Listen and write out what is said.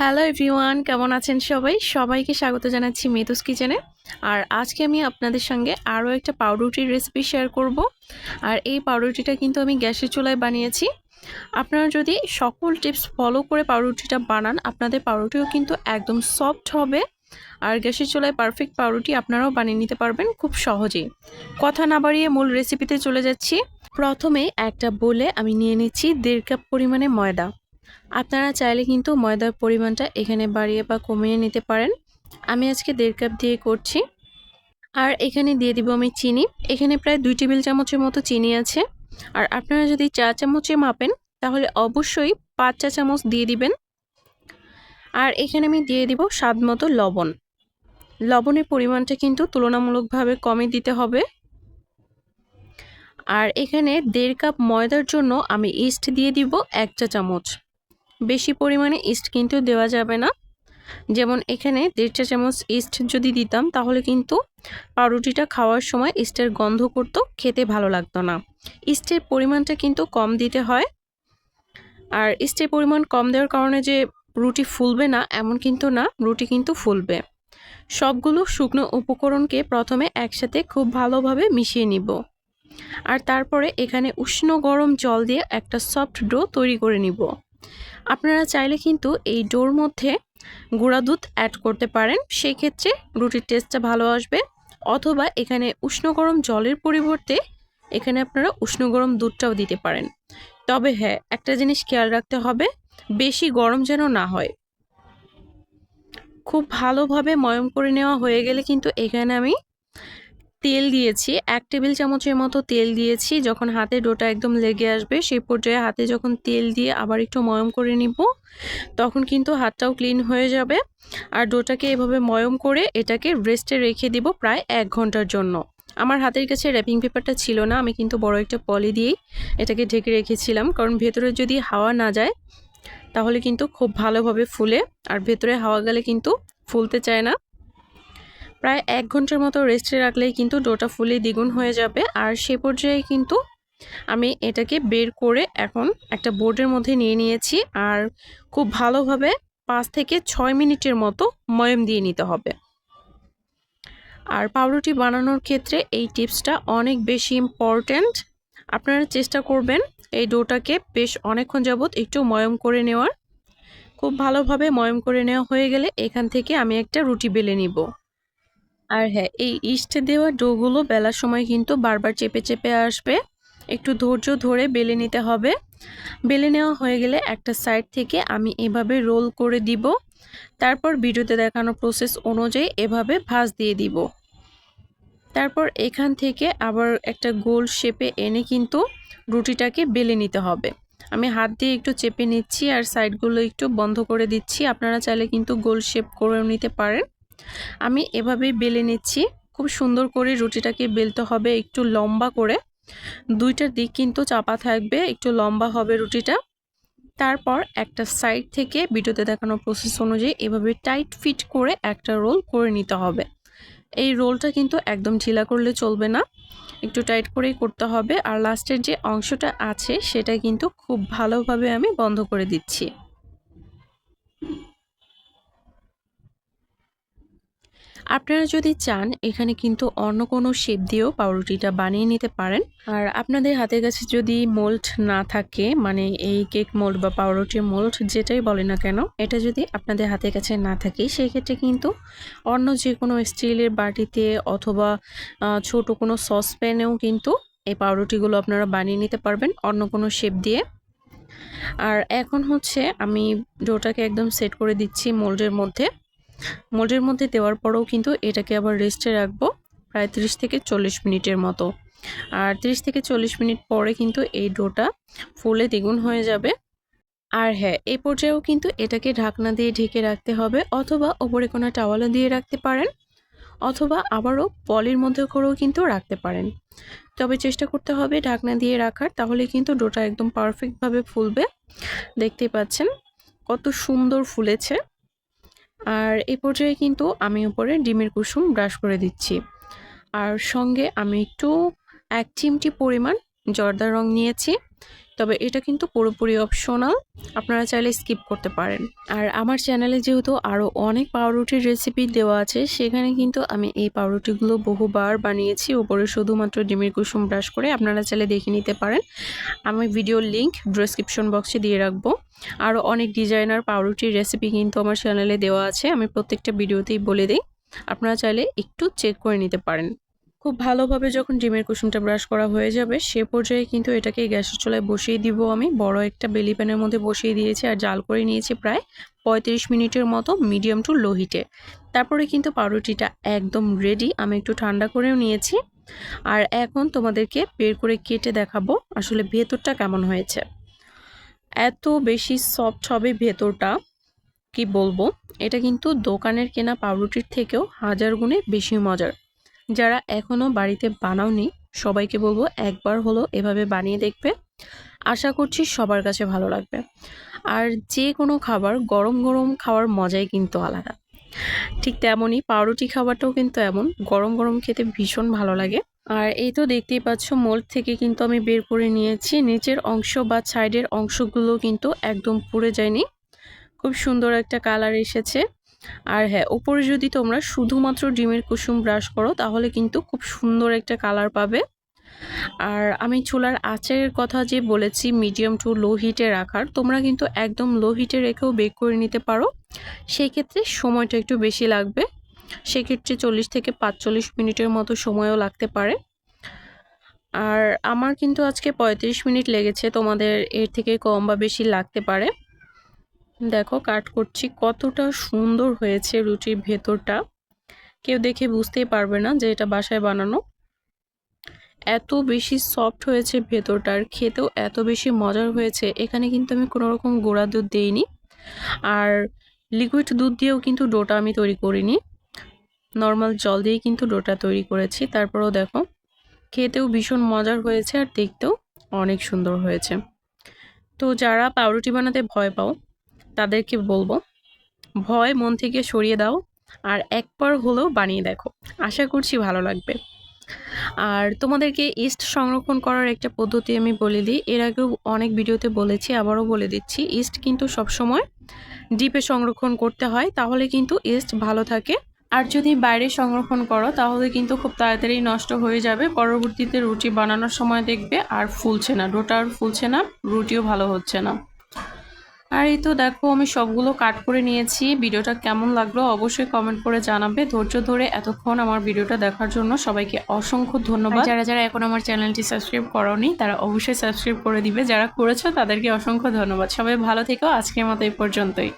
Hello everyone কেমন আছেন সবাই? সবাইকে স্বাগত জানাচ্ছি মেতুস কিচেনে। আর আজকে আমি আপনাদের সঙ্গে আরও একটা পাউরুটির রেসিপি শেয়ার করব। আর এই পাউরুটিটা কিন্তু আমি গ্যাসের চুলায় বানিয়েছি। আপনারা যদি সকল টিপস ফলো করে পাউরুটিটা বানান, আপনাদের পাউরুটিও কিন্তু একদম সফট হবে। আর গ্যাসের চুলায় পারফেক্ট পাউরুটি আপনারাও বানিয়ে নিতে পারবেন খুব সহজেই। কথা না বাড়িয়ে মূল রেসিপিতে চলে যাচ্ছি। প্রথমে একটা বলে আমি নিয়ে নিচ্ছি দেড় কাপ পরিমাণে ময়দা। আপনারা চাইলে কিন্তু ময়দার পরিমাণটা এখানে বাড়িয়ে বা কমিয়ে নিতে পারেন। আমি আজকে দেড় কাপ দিয়ে করছি। আর এখানে দিয়ে দিব আমি চিনি। এখানে প্রায় দুই টেবিল চামচের মতো চিনি আছে। আর আপনারা যদি চা চামচে মাপেন, তাহলে অবশ্যই পাঁচ চা চামচ দিয়ে দিবেন। আর এখানে আমি দিয়ে দিব স্বাদ মতো লবণ। লবণের পরিমাণটা কিন্তু তুলনামূলকভাবে কমে দিতে হবে। আর এখানে দেড় কাপ ময়দার জন্য আমি ইস্ট দিয়ে দিব এক চা চামচ। বেশি পরিমাণে ইস্ট কিন্তু দেওয়া যাবে না। যেমন এখানে দেড় চা চামচ ইস্ট যদি দিতাম, তাহলে কিন্তু পাউরুটিটা খাওয়ার সময় ইস্টের গন্ধ করতো, খেতে ভালো লাগতো না। ইস্টের পরিমাণটা কিন্তু কম দিতে হয়। আর ইস্টের পরিমাণ কম দেওয়ার কারণে যে রুটি ফুলবে না, এমন কিন্তু না, রুটি কিন্তু ফুলবে। সবগুলো শুকনো উপকরণকে প্রথমে একসাথে খুব ভালোভাবে মিশিয়ে নিব। আর তারপরে এখানে উষ্ণ গরম জল দিয়ে একটা সফট ডো তৈরি করে নিব। আপনারা চাইলে কিন্তু এই ডোর মধ্যে গুঁড়া দুধ অ্যাড করতে পারেন। সেই ক্ষেত্রে রুটির টেস্টটা ভালো আসবে। অথবা এখানে উষ্ণ গরম জলের পরিবর্তে এখানে আপনারা উষ্ণ গরম দুধটাও দিতে পারেন। তবে হ্যাঁ একটা জিনিস খেয়াল রাখতে হবে, বেশি গরম যেন না হয়। খুব ভালোভাবে ময়ম করে নেওয়া হয়ে গেলে কিন্তু এখানে আমি তেল দিয়েছি। এক টেবিল চামচের মতো তেল দিয়েছি। যখন হাতে ডোটা একদম লেগে আসবে সেই পর্যায়ে হাতে যখন তেল দিয়ে আবার একটু ময়ম করে নিব, তখন কিন্তু হাতটাও ক্লিন হয়ে যাবে। আর ডোটাকে এভাবে ময়ম করে এটাকে রেস্টে রেখে দিব প্রায় এক ঘণ্টার জন্য। আমার হাতের কাছে র্যাপিং পেপারটা ছিল না, আমি কিন্তু বড় একটা পলি দিয়েই এটাকে ঢেকে রেখেছিলাম। কারণ ভেতরে যদি হাওয়া না যায়, তাহলে কিন্তু খুব ভালোভাবে ফুলে। আর ভেতরে হাওয়া গেলে কিন্তু ফুলতে চায় না। প্রায় এক ঘণ্টার মতো রেস্টে রাখলেই কিন্তু ডোটা ফুলে দ্বিগুণ হয়ে যাবে। আর সে পর্যায়ে কিন্তু আমি এটাকে বের করে এখন একটা বোর্ডের মধ্যে নিয়ে নিয়েছি। আর খুব ভালোভাবে পাঁচ থেকে ছয় মিনিটের মতো ময়ম দিয়ে নিতে হবে। আর পাউরুটি বানানোর ক্ষেত্রে এই টিপসটা অনেক বেশি ইম্পর্ট্যান্ট আপনারা চেষ্টা করবেন এই ডোটাকে বেশ অনেকক্ষণ যাবৎ একটু ময়ম করে নেওয়ার। খুব ভালোভাবে ময়ম করে নেওয়া হয়ে গেলে এখান থেকে আমি একটা রুটি বেলে নিব। আর হ্যাঁ এই ইস্ট দেওয়া ডোগুলো বেলার সময় কিন্তু বারবার চেপে চেপে আসবে। একটু ধৈর্য ধরে বেলে নিতে হবে। বেলে নেওয়া হয়ে গেলে একটা সাইড থেকে আমি এভাবে রোল করে দিব। তারপর ভিডিওতে দেখানো প্রসেস অনুযায়ী এভাবে ভাজ দিয়ে দিব। তারপর এখান থেকে আবার একটা গোল শেপে এনে কিন্তু রুটিটাকে বেলে নিতে হবে। আমি হাত দিয়ে একটু চেপে নিচ্ছি আর সাইডগুলো একটু বন্ধ করে দিচ্ছি। আপনারা চাইলে কিন্তু গোল শেপ করেও নিতে পারেন। আমি এভাবেই বেলে নিচ্ছি। খুব সুন্দর করে রুটিটাকে বেলতে হবে একটু লম্বা করে। দুইটার দিক কিন্তু চাপা থাকবে, একটু লম্বা হবে রুটিটা। তারপর একটা সাইড থেকে ভিডিওতে দেখানো প্রসেস অনুযায়ী এভাবে টাইট ফিট করে একটা রোল করে নিতে হবে। এই রোলটা কিন্তু একদম ঢিলা করলে চলবে না। একটু টাইট করেই করতে হবে। আর লাস্টের যে অংশটা আছে সেটা কিন্তু খুব ভালোভাবে আমি বন্ধ করে দিচ্ছি। আপনারা যদি চান, এখানে কিন্তু অন্য কোনো শেপ দিয়েও পাউরুটিটা বানিয়ে নিতে পারেন। আর আপনাদের হাতের কাছে যদি মোল্ড না থাকে মানে এই কেক মোল্ড বা পাউরুটির মোল্ড যেটাই বলে না কেন, এটা যদি আপনাদের হাতের কাছে না থাকে, সেক্ষেত্রে কিন্তু অন্য যে কোনো স্টিলের বাটিতে অথবা ছোট কোনো সসপ্যানেও কিন্তু এই পাউরুটিগুলো আপনারা বানিয়ে নিতে পারবেন অন্য কোনো শেপ দিয়ে। আর এখন হচ্ছে আমি ডোটাকে একদম সেট করে দিচ্ছি মোল্ডের মধ্যে। মোল্ডের মধ্যে দেওয়ার পরেও কিন্তু এটাকে আবার রেস্টে রাখব প্রায় 30 থেকে চল্লিশ মিনিটের মতো। আর 30 থেকে চল্লিশ মিনিট পরে কিন্তু এই ডোটা ফুলে দ্বিগুণ হয়ে যাবে। আর হ্যাঁ এই পর্যায়েও কিন্তু এটাকে ঢাকনা দিয়ে ঢেকে রাখতে হবে অথবা ওপরে কোনো টাওয়ালও দিয়ে রাখতে পারেন অথবা আবারও পলির মধ্যে করেও কিন্তু রাখতে পারেন। তবে চেষ্টা করতে হবে ঢাকনা দিয়ে রাখার, তাহলে কিন্তু ডোটা একদম পারফেক্টভাবে ফুলবে। দেখতে পাচ্ছেন কত সুন্দর ফুলেছে। আর এই পর্যায়ে কিন্তু আমি উপরে ডিমের কুসুম ব্রাশ করে দিচ্ছি। আর সঙ্গে আমি একটু এক চিমটি পরিমাণ জর্দা রং নিয়েছি। তবে এটা কিন্তু পুরোপুরি অপশনাল আপনারা চাইলে স্কিপ করতে পারেন। আর আমার চ্যানেলে যেহেতু আরও অনেক পাউরুটির রেসিপি দেওয়া আছে, সেখানে কিন্তু আমি এই পাউরুটিগুলো বহুবার বানিয়েছি। উপরে শুধুমাত্র ডিমের কুসুম ব্রাশ করে আপনারা চাইলে দেখে নিতে পারেন। আমি ভিডিওর লিঙ্ক ডিসক্রিপশন বক্সে দিয়ে রাখব। আরও অনেক ডিজাইনার পাউরুটির রেসিপি কিন্তু আমার চ্যানেলে দেওয়া আছে, আমি প্রত্যেকটা ভিডিওতেই বলে দিই। আপনারা চাইলে একটু চেক করে নিতে পারেন। খুব ভালোভাবে যখন ডিমের কুসুমটা ব্রাশ করা হয়ে যাবে, সে পর্যায়ে কিন্তু এটাকে গ্যাসের চুলায় বসিয়ে দিব আমি। বড় একটা বেলি প্যানের মধ্যে বসিয়ে দিয়েছি আর জাল করে নিয়েছি প্রায় পঁয়ত্রিশ মিনিটের মতো মিডিয়াম টু লো হিটে তারপরে কিন্তু পাউরুটিটা একদম রেডি আমি একটু ঠান্ডা করেও নিয়েছি। আর এখন তোমাদেরকে বের করে কেটে দেখাবো আসলে ভেতরটা কেমন হয়েছে। এত বেশি সফট হবে ভেতরটা, কি বলব? এটা কিন্তু দোকানের কেনা পাউরুটির থেকেও হাজার গুণে বেশি মজার। যারা এখনও বাড়িতে বানাওনি, সবাইকে বলব একবার হলো এভাবে বানিয়ে দেখবে। আশা করছি সবার কাছে ভালো লাগবে। আর যে কোনো খাবার, গরম গরম খাওয়ার মজাই কিন্তু আলাদা। ঠিক তেমনই পাউরুটি খাবারটাও কিন্তু এমন, গরম গরম খেতে ভীষণ ভালো লাগে। আর এই তো দেখতেই পাচ্ছ মোল্ড থেকে কিন্তু আমি বের করে নিয়েছি। নিচের অংশ বা সাইডের অংশগুলো কিন্তু একদম পুড়ে যায়নি। খুব সুন্দর একটা কালার এসেছে। আর হ্যাঁ ওপরে যদি তোমরা শুধুমাত্র ডিমের কুসুম ব্রাশ করো, তাহলে কিন্তু খুব সুন্দর একটা কালার পাবে। আর আমি চুলার আঁচের কথা যে বলেছি মিডিয়াম টু লো হিটে রাখার, তোমরা কিন্তু একদম লো হিটে রেখেও বেক করে নিতে পারো। সেই ক্ষেত্রে সময়টা একটু বেশি লাগবে। সেক্ষেত্রে চল্লিশ থেকে পাঁচচল্লিশ মিনিটের মতো সময়ও লাগতে পারে। আর আমার কিন্তু আজকে পঁয়ত্রিশ মিনিট লেগেছে, তোমাদের এর থেকে কম বা বেশি লাগতে পারে। দেখো, কাট করছি। কতটা সুন্দর হয়েছে রুটির ভেতরটা। কেউ দেখে বুঝতেই পারবে না যে এটা বাসায় বানানো। এত বেশি সফট হয়েছে ভেতরটার খেতেও এত বেশি মজার হয়েছে। এখানে কিন্তু আমি কোনো রকম গোড়া দুধ দিইনি। আর লিকুইড দুধ দিয়েও কিন্তু ডোটা আমি তৈরি করিনি। নর্মাল জল দিয়েই কিন্তু ডোটা তৈরি করেছি। তারপরেও দেখো, খেতেও ভীষণ মজার হয়েছে আর দেখতেও অনেক সুন্দর হয়েছে। তো যারা পাউরুটি বানাতে ভয় পাও তাদেরকে বলব, ভয় মন থেকে সরিয়ে দাও আর একবার হলেও বানিয়ে দেখো। আশা করছি ভালো লাগবে। আর তোমাদেরকে ইস্ট সংরক্ষণ করার একটা পদ্ধতি আমি বলে দিই। এর আগেও অনেক ভিডিওতে বলেছি, আবারও বলে দিচ্ছি, ইস্ট কিন্তু সবসময় ডিপে সংরক্ষণ করতে হয়, তাহলে কিন্তু ইস্ট ভালো থাকে। আর যদি বাইরে সংরক্ষণ করো, তাহলে কিন্তু খুব তাড়াতাড়ি নষ্ট হয়ে যাবে। পরবর্তীতে রুটি বানানোর সময় দেখবে আর ফুলছে না, ডোটা আর ফুলছে না, রুটিও ভালো হচ্ছে না। আর এই তো দেখো, আমি সবগুলো কাট করে নিয়েছি। ভিডিওটা কেমন লাগল অবশ্যই কমেন্ট করে জানাবে। ধৈর্য ধরে এতক্ষণ আমার ভিডিওটা দেখার জন্য সবাইকে অসংখ্য ধন্যবাদ। যারা যারা এখন আমার চ্যানেলটি সাবস্ক্রাইব করনি, তারা অবশ্যই সাবস্ক্রাইব করে দিবে। যারা করেছ তাদেরকে অসংখ্য ধন্যবাদ। সবাই ভালো থেকো। আজকের মতো এই পর্যন্তই।